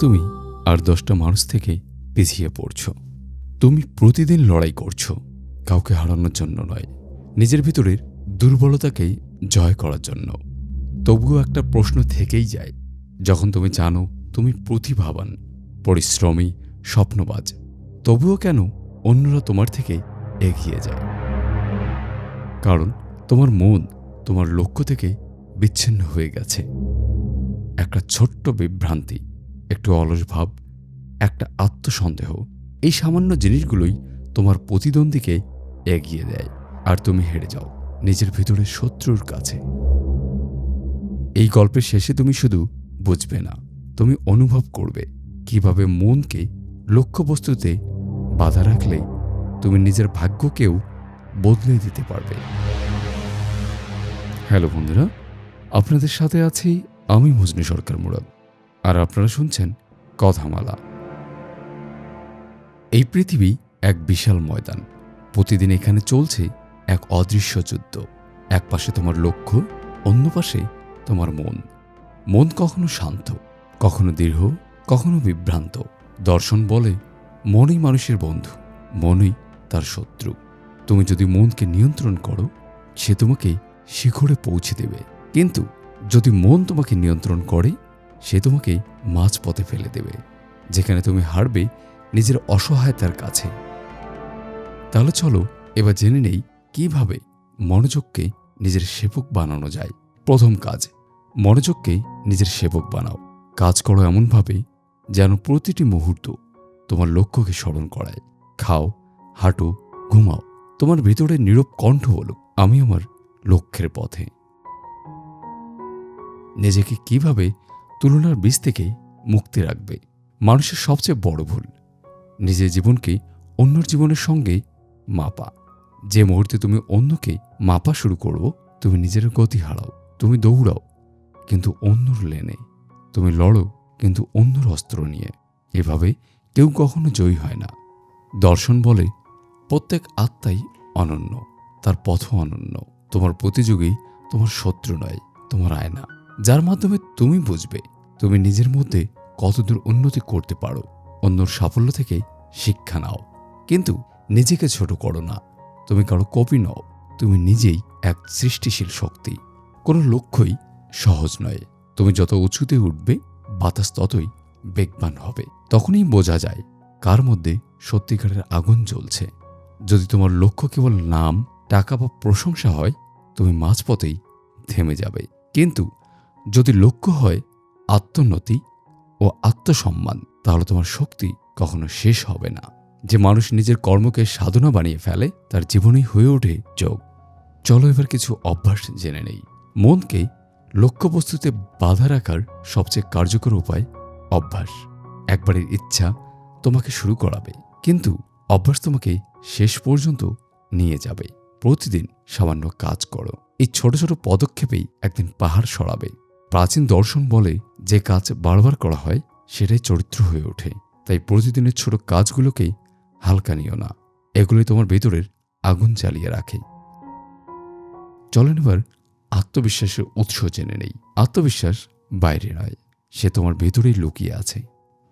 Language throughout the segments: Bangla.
তুমি আর দশটা মানুষ থেকে পিছিয়ে পড়ছ। তুমি প্রতিদিন লড়াই করছ, কাউকে হারানোর জন্য নয়, নিজের ভিতরের দুর্বলতাকেই জয় করার জন্য। তবুও একটা প্রশ্ন থেকেই যায়, যখন তুমি জানো তুমি প্রতিভাবান, পরিশ্রমী, স্বপ্নবাজ, তবুও কেন অন্যরা তোমার থেকে এগিয়ে যায়? কারণ তোমার মন তোমার লক্ষ্য থেকে বিচ্ছিন্ন হয়ে গেছে। একটা ছোট্ট বিভ্রান্তি একটু অলস ভাব, একটা আত্মসন্দেহ, এই সামান্য জিনিসগুলোই তোমার প্রতিদ্বন্দ্বীকে এগিয়ে দেয় আর তুমি হেরে যাও নিজের ভিতরে শত্রুর কাছে। এই গল্পের শেষে তুমি শুধু বুঝবে না, তুমি অনুভব করবে কীভাবে মনকে লক্ষ্যবস্তুতে বাধা রাখলে তুমি নিজের ভাগ্যকেও বদলে দিতে পারবে। হ্যালো বন্ধুরা, আপনাদের সাথে আছি আমি মজনু সরকার মুরাদ। আর আপনারা শুনছেন কথামালা। এই পৃথিবী এক বিশাল ময়দান। প্রতিদিন এখানে চলছে এক অদৃশ্য যুদ্ধ। এক পাশে তোমার লক্ষ্য, অন্য পাশে তোমার মন। মন কখনো শান্ত, কখনো দৃঢ়, কখনো বিভ্রান্ত। দর্শন বলে, মনই মানুষের বন্ধু, মনই তার শত্রু। তুমি যদি মনকে নিয়ন্ত্রণ করো, সে তোমাকে শিখরে পৌঁছে দেবে। কিন্তু যদি মন তোমাকে নিয়ন্ত্রণ করে সে তোমাকে মাঝপথে ফেলে দেবে, যেখানে তুমি হারবে নিজের অসহায়তার কাছে। তাহলে চলো, এবার জেনে নেই কীভাবে মনোযোগকে নিজের সেবক বানানো যায়। প্রথম কাজ, মনোযোগকে নিজের সেবক বানাও। কাজ করো এমনভাবে যেন প্রতিটি মুহূর্ত তোমার লক্ষ্যকে স্মরণ করায়। খাও, হাঁটো, ঘুমাও। তোমার ভিতরে নীরব কণ্ঠ বলুক আমি আমার লক্ষ্যের পথে। নিজেকে কীভাবে তুলনার বীজ থেকে মুক্তি রাখবে। মানুষের সবচেয়ে বড় ভুল, নিজের জীবনকে অন্যর জীবনের সঙ্গে মাপা। যে মুহূর্তে তুমি অন্যকে মাপা শুরু করো তুমি নিজের গতি হারাও, তুমি দৌড়াও, কিন্তু অন্যর লেনে। তুমি লড়ো, কিন্তু অন্যর অস্ত্র নিয়ে। এভাবে কেউ কখনো জয়ী হয় না। দর্শন বলে, প্রত্যেক আত্মাই অনন্য, তার পথও অনন্য। তোমার প্রতিযোগী তোমার শত্রু নয়, তোমার আয়না, যার মাধ্যমে তুমি বুঝবে তুমি নিজের মধ্যে কতদূর উন্নতি করতে পারো, অন্যর সাফল্য থেকে শিক্ষা নাও। কিন্তু নিজেকে ছোট করো না। তুমি কারও কপি নও, তুমি নিজেই এক সৃষ্টিশীল শক্তি। কোনো লক্ষ্যই সহজ নয়। তুমি যত উঁচুতে উঠবে, বাতাস ততই বেগবান হবে। তখনই বোঝা যায় কার মধ্যে সত্যিকারের আগুন জ্বলছে। যদি তোমার লক্ষ্য কেবল নাম, টাকা বা প্রশংসা হয়, তুমি মাঝপথেই থেমে যাবে। কিন্তু যদি লক্ষ্য হয় আত্মোন্নতি ও আত্মসম্মান তাহলে তোমার শক্তি কখনো শেষ হবে না। যে মানুষ নিজের কর্মকে সাধনা বানিয়ে ফেলে, তার জীবনেই হয়ে ওঠে যোগ। চলো এবার কিছু অভ্যাস জেনে নেই। মনকে লক্ষ্যবস্তুতে বাধা রাখার সবচেয়ে কার্যকর উপায় অভ্যাস। একবারের ইচ্ছা তোমাকে শুরু করাবে, কিন্তু অভ্যাস তোমাকে শেষ পর্যন্ত নিয়ে যাবে। প্রতিদিন সামান্য কাজ করো। এই ছোট ছোট পদক্ষেপেই একদিন পাহাড় সরাবে। প্রাচীন দর্শন বলে যে কাজ বারবার করা হয়, সেটাই চরিত্র হয়ে ওঠে। তাই প্রতিদিনের ছোট কাজগুলোকেই হালকা নিও না। এগুলোই তোমার ভেতরের আগুন জ্বালিয়ে রাখে। চলেন এবার আত্মবিশ্বাসের উৎস জেনে নেই। আত্মবিশ্বাস বাইরে নয়, সে তোমার ভেতরেই লুকিয়ে আছে।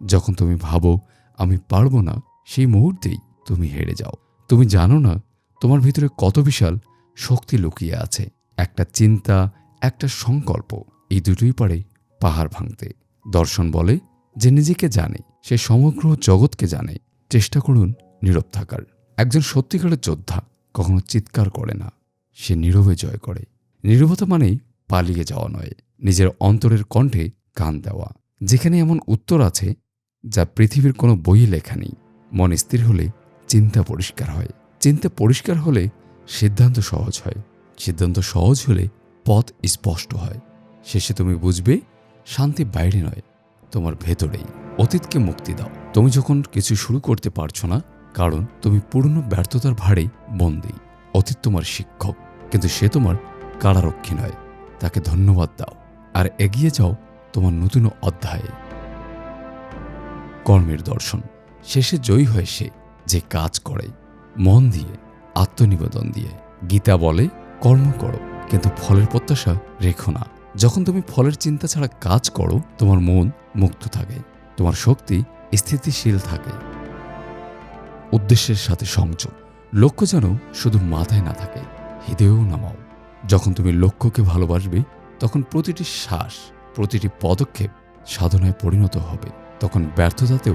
যখন তুমি ভাবো, আমি পারব না, সেই মুহূর্তেই তুমি হেরে যাও। তুমি জানো না, তোমার ভিতরে কত বিশাল শক্তি লুকিয়ে আছে। একটা চিন্তা, একটা সংকল্প। এই দুটোই পারে পাহাড় ভাঙতে। দর্শন বলে যে নিজেকে জানে, সে সমগ্র জগৎকে জানে। চেষ্টা করুন নীরব থাকার। একজন সত্যিকারের যোদ্ধা কখনো চিৎকার করে না, সে নীরবে জয় করে। নীরবতা মানেই পালিয়ে যাওয়া নয়, নিজের অন্তরের কণ্ঠে কান দেওয়া। যেখানে এমন উত্তর আছে যা পৃথিবীর কোনো বই লেখা নেই। মন স্থির হলে চিন্তা পরিষ্কার হয়। চিন্তা পরিষ্কার হলে সিদ্ধান্ত সহজ হয়। সিদ্ধান্ত সহজ হলে পথ স্পষ্ট হয়। শেষে তুমি বুঝবে, শান্তি বাইরে নয়, তোমার ভেতরেই। অতীতকে মুক্তি দাও। তুমি যখন কিছু শুরু করতে পারছ না, কারণ তুমি পূর্ণ ব্যর্থতার ভারে বন্দী। অতীত তোমার শিক্ষক, কিন্তু সে তোমার কারারক্ষী নয়। তাকে ধন্যবাদ দাও। আর এগিয়ে যাও তোমার নতুন অধ্যায়ে। কর্মের দর্শন। শেষে জয়ী হয় সে যে কাজ করে। মন দিয়ে, আত্মনিবেদন দিয়ে। গীতা বলে, কর্ম করো, কিন্তু ফলের প্রত্যাশা রেখো না। যখন তুমি ফলের চিন্তা ছাড়া কাজ করো, তোমার মন মুক্ত থাকে, তোমার শক্তি স্থিতিশীল থাকে। উদ্দেশ্যের সাথে সংযোগ। লক্ষ্য যেন শুধু মাথায় না থাকে, হৃদয়েও নামাও। যখন তুমি লক্ষ্যকে ভালোবাসবে, তখন প্রতিটি শ্বাস, প্রতিটি পদক্ষেপ সাধনায় পরিণত হবে। তখন ব্যর্থতাতেও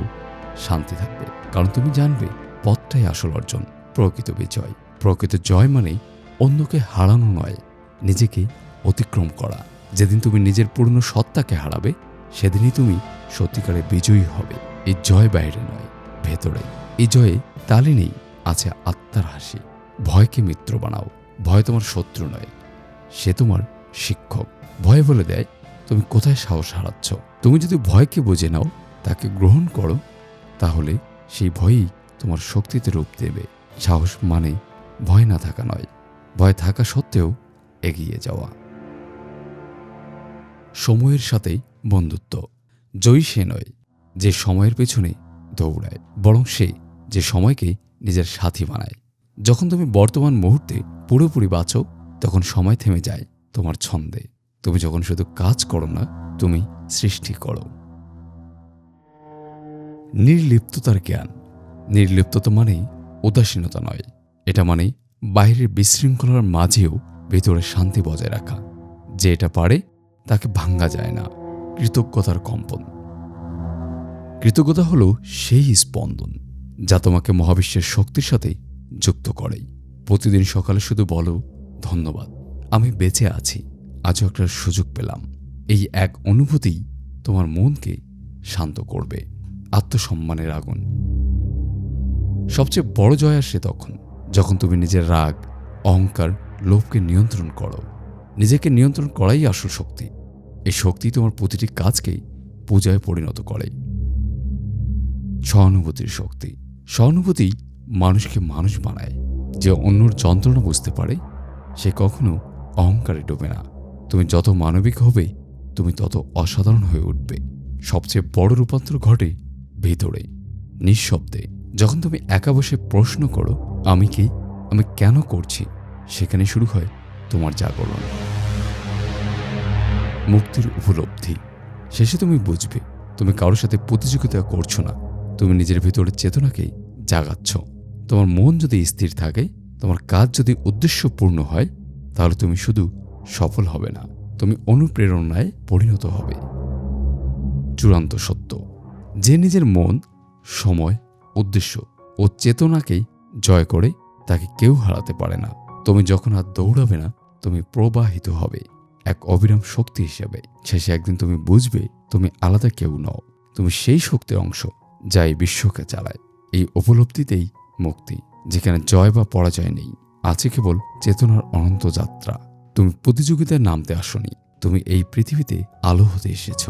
শান্তি থাকবে। কারণ তুমি জানবে, পথটাই আসল অর্জন, প্রকৃত বিজয়। প্রকৃত জয় মানে অন্যকে হারানো নয়, নিজেকে অতিক্রম করা। যেদিন তুমি নিজের পূর্ণ সত্তাকে হারাবে, সেদিনই তুমি সত্যিকারে বিজয়ী হবে। এই জয় বাইরে নয়, ভেতরে। এই জয়ে তালে নেই, আছে আত্মার হাসি। ভয়কে মিত্র বানাও, ভয় তোমার শত্রু নয়, সে তোমার শিক্ষক। ভয় বলে দেয়, তুমি কোথায় সাহস হারাচ্ছ? তুমি যদি ভয়কে বুঝে নাও, তাকে গ্রহণ করো, তাহলে সেই ভয়ই তোমার শক্তিতে রূপ দেবে। সাহস মানে ভয় না থাকা নয়, ভয় থাকা সত্ত্বেও এগিয়ে যাওয়া। সময়ের সাথেই বন্ধুত্ব। জয়ী সে নয় যে সময়ের পেছনে দৌড়ায়, বরং সে যে সময়কে নিজের সাথী বানায়। যখন তুমি বর্তমান মুহূর্তে পুরোপুরি বাঁচো, তখন সময় থেমে যায় তোমার ছন্দে। তুমি যখন শুধু কাজ করো না, তুমি সৃষ্টি করো। নির্লিপ্ততার জ্ঞান। নির্লিপ্ততা মানেই উদাসীনতা নয়। এটা মানে বাইরের বিশৃঙ্খলার মাঝেও ভেতরে শান্তি বজায় রাখা। যে এটা পারে তাকে ভাঙ্গা যায় না। কৃতজ্ঞতার কম্পন। কৃতজ্ঞতা হলো সেই স্পন্দন যা তোমাকে মহাবিশ্বের শক্তির সাথে যুক্ত করে। প্রতিদিন সকালে শুধু বলো, ধন্যবাদ, আমি বেঁচে আছি, আজও একটা সুযোগ পেলাম। এই এক অনুভূতি তোমার মনকে শান্ত করবে, আত্মসম্মানের আগুন। সবচেয়ে বড় জয় আসে তখন, যখন তুমি নিজের রাগ, অহংকার, লোভকে নিয়ন্ত্রণ করো। নিজেকে নিয়ন্ত্রণ করাই আসল শক্তি। এই শক্তি তোমার প্রতিটি কাজকেই পূজায় পরিণত করে। সহানুভূতির শক্তি। সহানুভূতি মানুষকে মানুষ বানায়। যে অন্যর যন্ত্রণা বুঝতে পারে, সে কখনো অহংকারে ডোবে না। তুমি যত মানবিক হবে, তুমি তত অসাধারণ হয়ে উঠবে। সবচেয়ে বড় রূপান্তর ঘটে ভেতরে, নিঃশব্দে। যখন তুমি একা বসে প্রশ্ন করো, আমি কি? আমি কেন করছি? সেখানে শুরু হয় তোমার জাগরণ। মুক্তির উপলব্ধি। শেষে তুমি বুঝবে, তুমি কারোর সাথে প্রতিযোগিতা করছ না। তুমি নিজের ভিতরের চেতনাকে জাগাচ্ছ। তোমার মন যদি স্থির থাকে, তোমার কাজ যদি উদ্দেশ্যপূর্ণ হয়, তাহলে তুমি শুধু সফল হবে না, তুমি অনুপ্রেরণায় পরিণত হবে। চূড়ান্ত সত্য। যে নিজের মন, সময়, উদ্দেশ্য ও চেতনাকেই জয় করে, তাকে কেউ হারাতে পারে না। তুমি যখন আর দৌড়াবে না তুমি প্রবাহিত হবে। এক অবিরাম শক্তি হিসেবে। শেষে একদিন তুমি বুঝবে তুমি আলাদা কেউ নও। তুমি সেই শক্তির অংশ যা এই বিশ্বকে চালায়। এই উপলব্ধিতেই মুক্তি, যেখানে জয় বা পরাজয় নেই। আছে কেবল চেতনার অনন্ত যাত্রা। তুমি প্রতিযোগিতায় নামতে আসনি। তুমি এই পৃথিবীতে আলো হতে এসেছ।